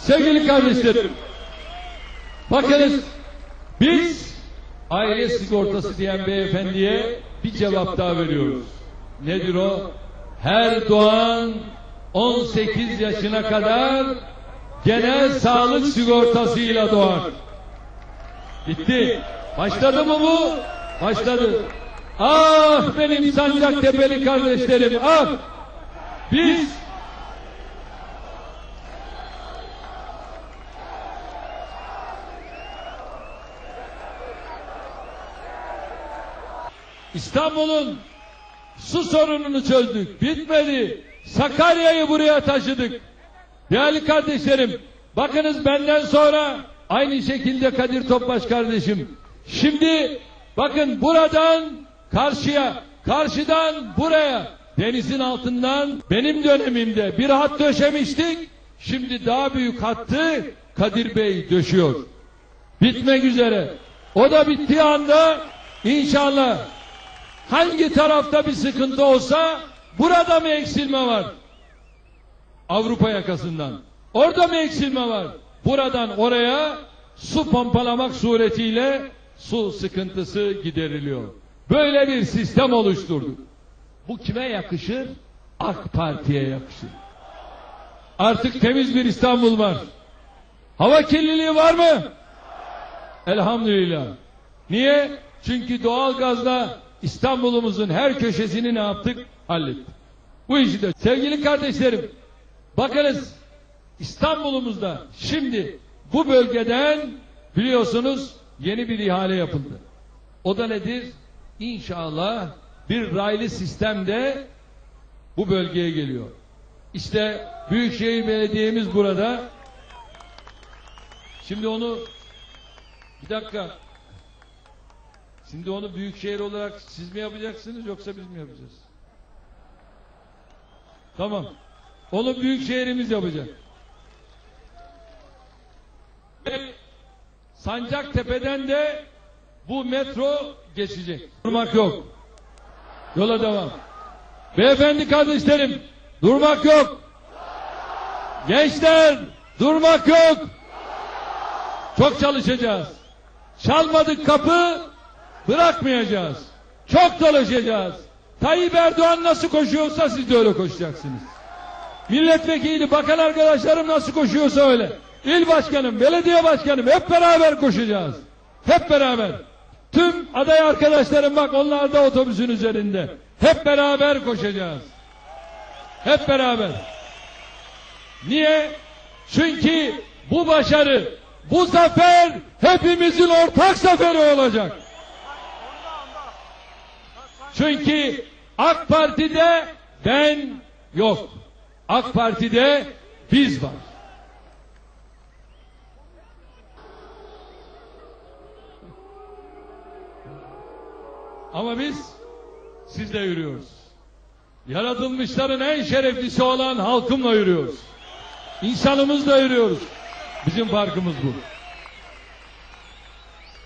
Sevgili kardeşlerim, bakınız biz aile sigortası diyen beyefendiye bir cevap daha veriyoruz. Nedir o? Her doğan 18 yaşına kadar genel sağlık sigortasıyla doğar. Bitti. Başladı mı bu? Başladı. Ah benim Sancaktepe'li kardeşlerim ah! Biz İstanbul'un su sorununu çözdük. Bitmedi. Sakarya'yı buraya taşıdık. Değerli kardeşlerim, bakınız benden sonra aynı şekilde Kadir Topbaş kardeşim. Şimdi bakın buradan karşıya, karşıdan buraya, denizin altından benim dönemimde bir hat döşemiştik. Şimdi daha büyük hattı Kadir Bey döşüyor. Bitmek üzere. O da bittiği anda inşallah hangi tarafta bir sıkıntı olsa burada mı eksilme var? Avrupa yakasından. Orada mı eksilme var? Buradan oraya su pompalamak suretiyle su sıkıntısı gideriliyor. Böyle bir sistem oluşturduk. Bu kime yakışır? AK Parti'ye yakışır. Artık temiz bir İstanbul var. Hava kirliliği var mı? Elhamdülillah. Niye? Çünkü doğalgazla İstanbul'umuzun her köşesini ne yaptık? Hallettik. Bu işi de sevgili kardeşlerim bakınız İstanbul'umuzda şimdi bu bölgeden biliyorsunuz yeni bir ihale yapıldı. O da nedir? İnşallah bir raylı sistemde bu bölgeye geliyor. İşte Büyükşehir Belediye'miz burada. Şimdi onu bir dakika Şimdi onu büyükşehir olarak siz mi yapacaksınız yoksa biz mi yapacağız? Tamam. Onu büyükşehirimiz yapacak. Ve Sancaktepe'den de bu metro geçecek. Durmak yok. Yola devam. Beyefendi kardeşlerim, durmak yok. Gençler, durmak yok. Çok çalışacağız. Çalmadık kapı, bırakmayacağız. Çok dolaşacağız. Tayyip Erdoğan nasıl koşuyorsa siz de öyle koşacaksınız. Milletvekili, bakan arkadaşlarım nasıl koşuyorsa öyle. İl başkanım, belediye başkanım hep beraber koşacağız. Hep beraber. Tüm aday arkadaşlarım bak onlar da otobüsün üzerinde. Hep beraber koşacağız. Hep beraber. Niye? Çünkü bu başarı, bu zafer hepimizin ortak zaferi olacak. Çünkü AK Parti'de ben yok. AK Parti'de biz var. Ama biz sizle yürüyoruz. Yaratılmışların en şereflisi olan halkımla yürüyoruz. İnsanımızla yürüyoruz. Bizim farkımız bu.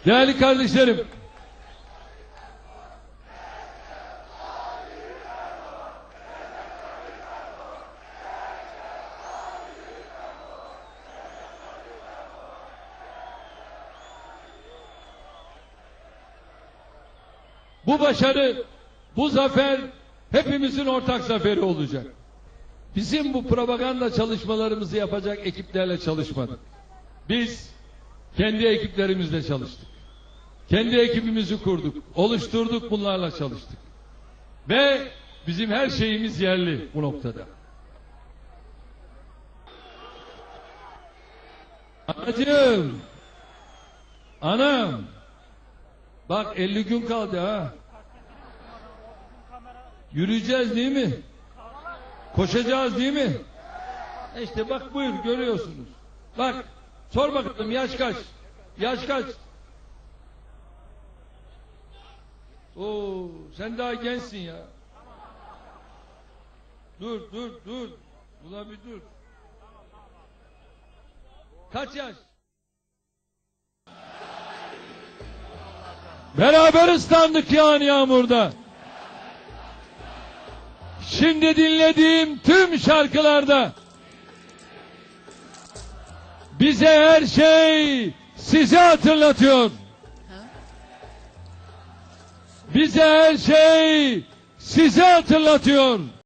Değerli kardeşlerim, Bu başarı, bu zafer hepimizin ortak zaferi olacak. Bizim bu propaganda çalışmalarımızı yapacak ekiplerle çalışmadık. Biz kendi ekiplerimizle çalıştık. Kendi ekibimizi kurduk, oluşturduk bunlarla çalıştık. Ve bizim her şeyimiz yerli bu noktada. Anacığım, anam, Bak 50 gün kaldı ha. Yürüyeceğiz değil mi? Koşacağız değil mi? İşte bak buyur görüyorsunuz. Bak sor bakalım yaş kaç? Yaş kaç? Oo sen daha gençsin ya. Dur dur dur. Ulan bir dur. Kaç yaş? Beraber ıslandık yağan yağmurda. Şimdi dinlediğim tüm şarkılarda Bize her şey sizi hatırlatıyor. Bize her şey sizi hatırlatıyor.